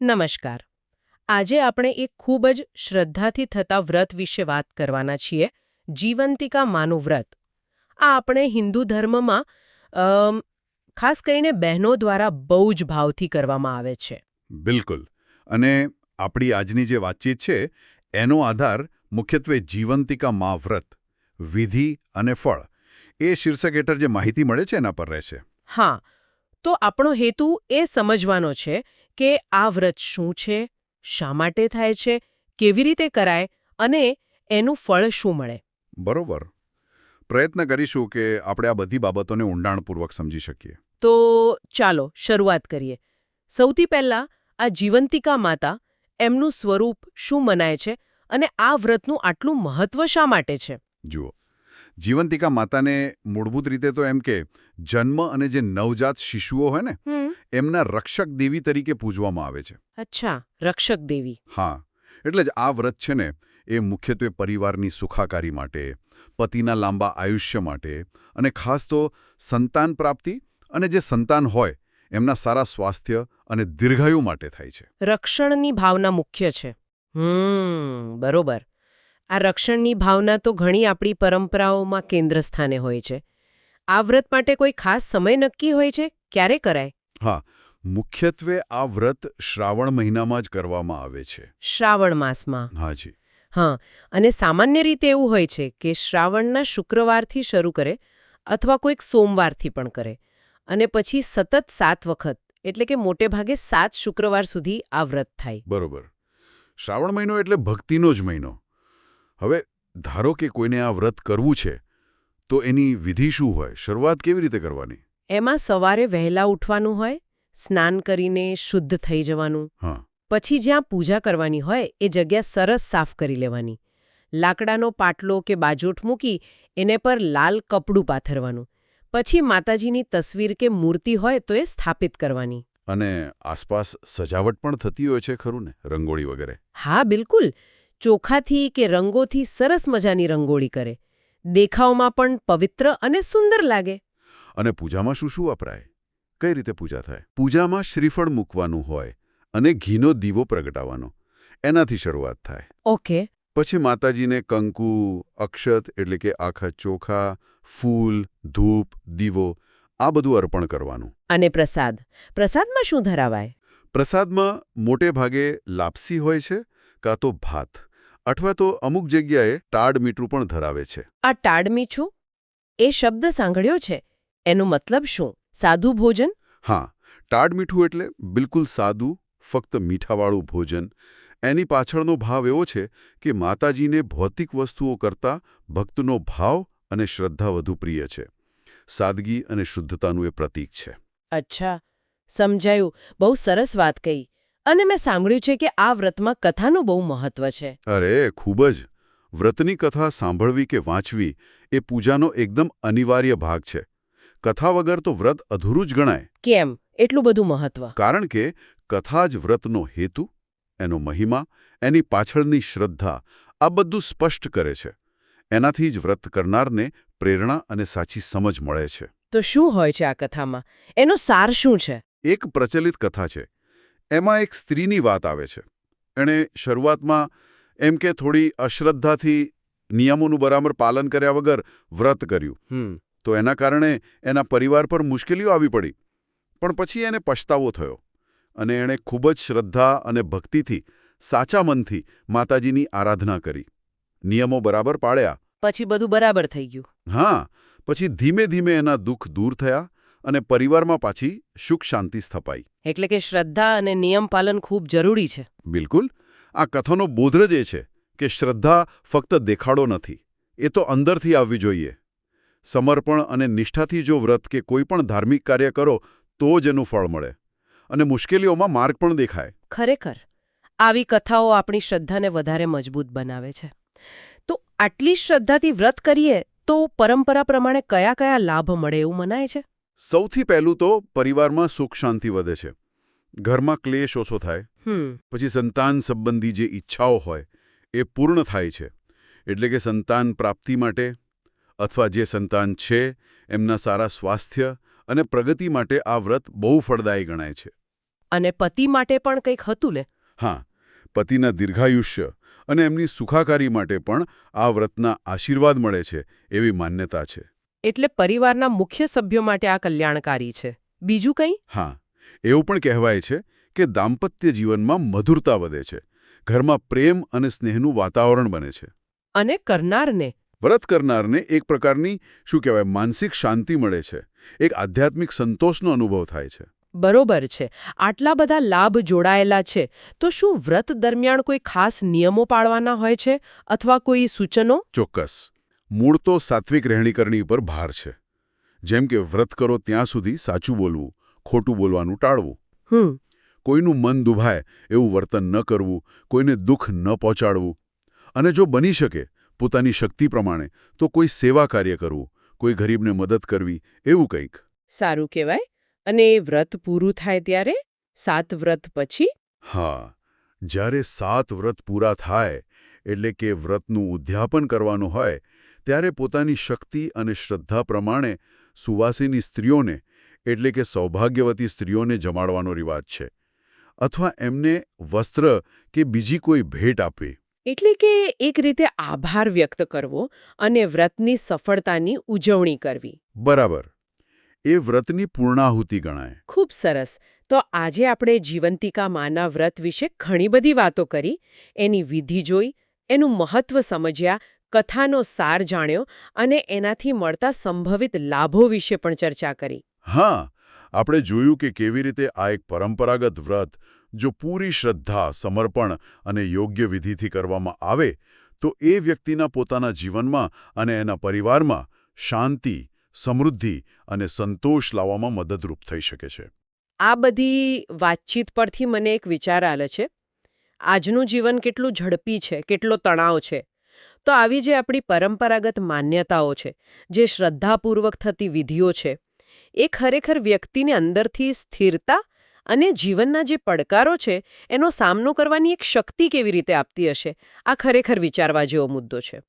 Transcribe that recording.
નમસ્કાર. આજે આપણે એક ખૂબ જ શ્રદ્ધાથી થતા વ્રત વિશે વાત કરવાના છીએ જીવંતિકા માનું વ્રત. આ આપણે હિન્દુ ધર્મમાં ખાસ કરીને બહેનો દ્વારા બહુ જ ભાવથી કરવામાં આવે છે. બિલકુલ. અને આપણી આજની જે વાતચીત છે એનો આધાર મુખ્યત્વે જીવંતિકા મા વ્રત વિધિ અને ફળ. એ શીર્ષક હેઠળ જે માહિતી મળે છે એના પર રહેશે. હા તો આપણો હેતુ એ સમજવાનો છે કે આ વ્રત શું છે શા માટે થાય છે કેવી રીતે કરાય અને એનું ફળ શું મળે. બરોબર. પ્રયત્ન કરીશું કે આપણે આ બધી બાબતોને ઊંડાણપૂર્વક સમજી શકીએ. તો ચાલો શરૂઆત કરીએ. સૌથી પહેલા આ જીવંતિકા માતા એમનું સ્વરૂપ શું મનાય છે અને આ વ્રતનું આટલું મહત્વ શા માટે છે? જુઓ જીવંતિકા માતાને મૂળભૂત રીતે તો એમ કે જન્મ અને જે નવજાત શિશુઓ હોય ને એમના રક્ષક દેવી તરીકે પૂજવામાં આવે છે. અચ્છા રક્ષક દેવી. હા એટલે જ આ વ્રત છે ને એ મુખ્યત્વે પરિવારની સુખાકારી માટે પતિના લાંબા આયુષ્ય માટે અને ખાસ તો સંતાન પ્રાપ્તિ અને જે સંતાન હોય એમના સારા સ્વાસ્થ્ય અને દીર્ઘાયુ માટે થાય છે. રક્ષણની ભાવના મુખ્ય છે. હમ બરોબર. આ રક્ષણની ભાવના તો ઘણી આપણી પરંપરાઓમાં કેન્દ્ર સ્થાને હોય છે. આ વ્રત માટે કોઈ ખાસ સમય નક્કી હોય છે? ક્યારે કરાય? હા મુખ્યત્વે આ વ્રત શ્રાવણ મહિનામાં જ કરવામાં આવે છે. શ્રાવણ માસમાં? હાજી હા અને સામાન્ય રીતે એવું હોય છે કે શ્રાવણના શુક્રવારથી શરૂ કરે અથવા કોઈક સોમવારથી પણ કરે. અને પછી સતત સાત વખત એટલે કે મોટે ભાગે સાત શુક્રવાર સુધી આ વ્રત થાય. બરોબર. શ્રાવણ મહિનો એટલે ભક્તિનો જ મહિનો. હવે ધારો કે કોઈને આ વ્રત કરવું છે તો એની વિધિ શું હોય? શરૂઆત કેવી રીતે કરવાની? એમાં સવારે વહેલા ઉઠવાનું હોય સ્નાન કરીને શુદ્ધ થઈ જવાનું. હા. પછી જ્યાં પૂજા કરવાની હોય એ જગ્યા સરસ સાફ કરી લેવાની. લાકડાનો પાટલો કે બાજોઠ મૂકી એને પર લાલ કપડું પાથરવાનું. પછી માતાજીની તસવીર કે મૂર્તિ હોય તો એ સ્થાપિત કરવાની. અને આસપાસ સજાવટ પણ થતી હોય છે ખરું ને? રંગોળી વગેરે? હા બિલકુલ. ચોખાથી કે રંગોથી સરસ મજાની રંગોળી કરે. દેખાવમાં પણ પવિત્ર અને સુંદર લાગે. અને પૂજામાં શું શું વપરાય? કઈ રીતે પૂજા થાય? પૂજામાં શ્રીફળ મૂકવાનું હોય અને ઘીનો દીવો પ્રગટાવવાનો. એનાથી શરૂઆત થાય. ઓકે. પછી માતાજીને કંકુ અક્ષત એટલે કે આખા ચોખા ફૂલ ધૂપ દીવો આ બધું અર્પણ કરવાનું. અને પ્રસાદ. પ્રસાદમાં શું ધરાવાય? પ્રસાદમાં મોટે ભાગે લાપસી હોય છે કાં તો ભાત. અથવા તો અમુક જગ્યાએ ટાડમીઠું પણ ધરાવે છે. આ ટાડમીઠું એ શબ્દ સાંભળ્યો છે? એનો મતલબ શું? સાદું ભોજન? હા ટાડમીઠું એટલે બિલકુલ સાદું ફક્ત મીઠાવાળું ભોજન. એની પાછળનો ભાવ એવો છે કે માતાજીને ભૌતિક વસ્તુઓ કરતાં ભક્તનો ભાવ અને શ્રદ્ધા વધુ પ્રિય છે. સાદગી અને શુદ્ધતાનું એ પ્રતીક છે. અચ્છા સમજાયું. બહુ સરસ વાત કહી. અને મેં સાંભળ્યું છે કે આ વ્રતમાં કથાનું બહુ મહત્વ છે. અરે ખૂબ જ. વ્રતની કથા સાંભળવી કે વાંચવી એ પૂજાનો એકદમ અનિવાર્ય ભાગ છે. કથા વગર તો વ્રત અધૂરું જ ગણાય. કેમ? એટલું બધું મહત્વ. કારણ કે કથા જ વ્રતનો હેતુ એનો મહિમા એની પાછળની શ્રદ્ધા આ બધું સ્પષ્ટ કરે છે. એનાથી જ વ્રત કરનારને પ્રેરણા અને સાચી સમજ મળે છે. તો શું હોય છે આ કથામાં? એનો સાર શું છે? એક પ્રચલિત કથા છે. એમાં એક સ્ત્રીની વાત આવે છે. એણે શરૂઆતમાં એમ કે થોડી અશ્રદ્ધાથી નિયમોનું બરાબર પાલન કર્યા વગર વ્રત કર્યું. તો એના કારણે એના પરિવાર પર મુશ્કેલીઓ આવી પડી. પણ પછી એને પછતાવો થયો અને એણે ખૂબ જ શ્રદ્ધા અને ભક્તિથી સાચા મનથી માતાજીની આરાધના કરી. નિયમો બરાબર પાળ્યા. પછી બધું બરાબર થઈ ગયું. હા પછી ધીમે ધીમે એના દુઃખ દૂર થયા અને પરિવારમાં પાછી સુખ શાંતિ સ્થપાઈ. એટલે કે શ્રદ્ધા અને નિયમ પાલન ખૂબ જરૂરી છે. બિલકુલ. આ કથાનો બોધ જ એ છે કે શ્રદ્ધા ફક્ત દેખાડો નથી એ તો અંદરથી આવવી જોઈએ. સમર્પણ અને નિષ્ઠાથી જો વ્રત કે કોઈ પણ ધાર્મિક કાર્ય કરો તો જ એનું ફળ મળે. અને મુશ્કેલીઓમાં માર્ગ પણ દેખાય. ખરેખર આવી કથાઓ આપણી શ્રદ્ધાને વધારે મજબૂત બનાવે છે. તો આટલી શ્રદ્ધાથી વ્રત કરીએ તો પરંપરા પ્રમાણે કયા કયા લાભ મળે એવું મનાય છે? સૌથી પહેલું તો પરિવારમાં સુખ શાંતિ વધે છે. ઘરમાં ક્લેશ ઓછો થાય. હમ. પછી સંતાન સંબંધી જે ઈચ્છાઓ હોય એ પૂર્ણ થાય છે. એટલે કે સંતાન પ્રાપ્તિ માટે અથવા જે સંતાન છે એમના સારા સ્વાસ્થ્ય અને પ્રગતિ માટે આ વ્રત બહુ ફળદાયી ગણાય છે. અને પતિ માટે પણ કંઈક હતું ને? હા પતિના દીર્ઘાયુષ્ય અને એમની સુખાકારી માટે પણ આ વ્રતના આશીર્વાદ મળે છે એવી માન્યતા છે. એટલે પરિવારના મુખ્ય સભ્યો માટે આ કલ્યાણકારી છે. બીજું કંઈ? હા એવું પણ કહેવાય છે કે દાંપત્ય જીવનમાં મધુરતા વધે છે. ઘરમાં પ્રેમ અને સ્નેહનું વાતાવરણ બને છે. અને કરનારને? વ્રત કરનારને એક પ્રકારની શું કહેવાય માનસિક શાંતિ મળે છે. એક આધ્યાત્મિક સંતોષનો અનુભવ થાય છે. બરોબર છે. આટલા બધા લાભ જોડાયેલા છે. તો શું વ્રત દરમિયાન કોઈ ખાસ નિયમો પાળવાના હોય છે? અથવા કોઈ સૂચનો? ચોક્કસ. મૂળ તો સાત્વિક રહેણીકરણી પર ભાર છે. જેમ કે વ્રત કરો ત્યાં સુધી સાચું બોલવું ખોટું બોલવાનું ટાળવું. કોઈનું મન દુભાય એવું વર્તન ન કરવું કોઈને દુઃખ ન પહોંચાડવું. અને જો બની શકે પોતાની શક્તિ પ્રમાણે તો કોઈ સેવા કાર્ય કરવું કોઈ ગરીબને મદદ કરવી એવું કંઈક. સારું કહેવાય. અને એ વ્રત પૂરું થાય ત્યારે? સાત વ્રત પછી? હા. જ્યારે સાત વ્રત પૂરા થાય એટલે કે વ્રતનું ઉદ્યાપન કરવાનું હોય ત્યારે પોતાની શક્તિ અને શ્રદ્ધા પ્રમાણે સુવાસીની સ્ત્રીઓને એટલે કે સૌભાગ્યવતી સ્ત્રીઓને જમાડવાનો રિવાજ છે. અથવા એમને વસ્ત્ર કે બીજી કોઈ ભેટ આપવી. એટલે કે એક રીતે આભાર વ્યક્ત કરવો અને વ્રતની સફળતાની ઉજવણી કરવી. બરાબર. એ વ્રતની પૂર્ણાહુતિ ગણાય. ખૂબ સરસ. તો આજે આપણે જીવંતિકા માના વ્રત વિશે ઘણી બધી વાતો કરી. એની વિધિ જોઈ એનું મહત્વ સમજ્યા કથાનો સાર જાણ્યો અને એનાથી મળતા સંભવિત લાભો વિશે પણ ચર્ચા કરી. હા આપણે જોયું કે કેવી રીતે આ એક પરંપરાગત વ્રત જો પૂરી શ્રદ્ધા સમર્પણ અને યોગ્ય વિધિથી કરવામાં આવે તો એ વ્યક્તિના પોતાના જીવનમાં અને એના પરિવારમાં શાંતિ સમૃદ્ધિ અને સંતોષ લાવવામાં મદદરૂપ થઈ શકે છે. આ બધી વાતચીત પરથી મને એક વિચાર આલે છે. આજનું જીવન કેટલું ઝડપી છે કેટલો તણાવ છે. તો આવી જે આપણી પરંપરાગત માન્યતાઓ છે, જે શ્રદ્ધાપૂર્વક થતી વિધિઓ છે, એ ખરેખર વ્યક્તિને અંદરથી સ્થિરતા અને જીવનના જે પડકારો છે, એનો સામનો કરવાની એક શક્તિ કેવી રીતે આપતી હશે, આ ખરેખર વિચારવા જેવો મુદ્દો છે.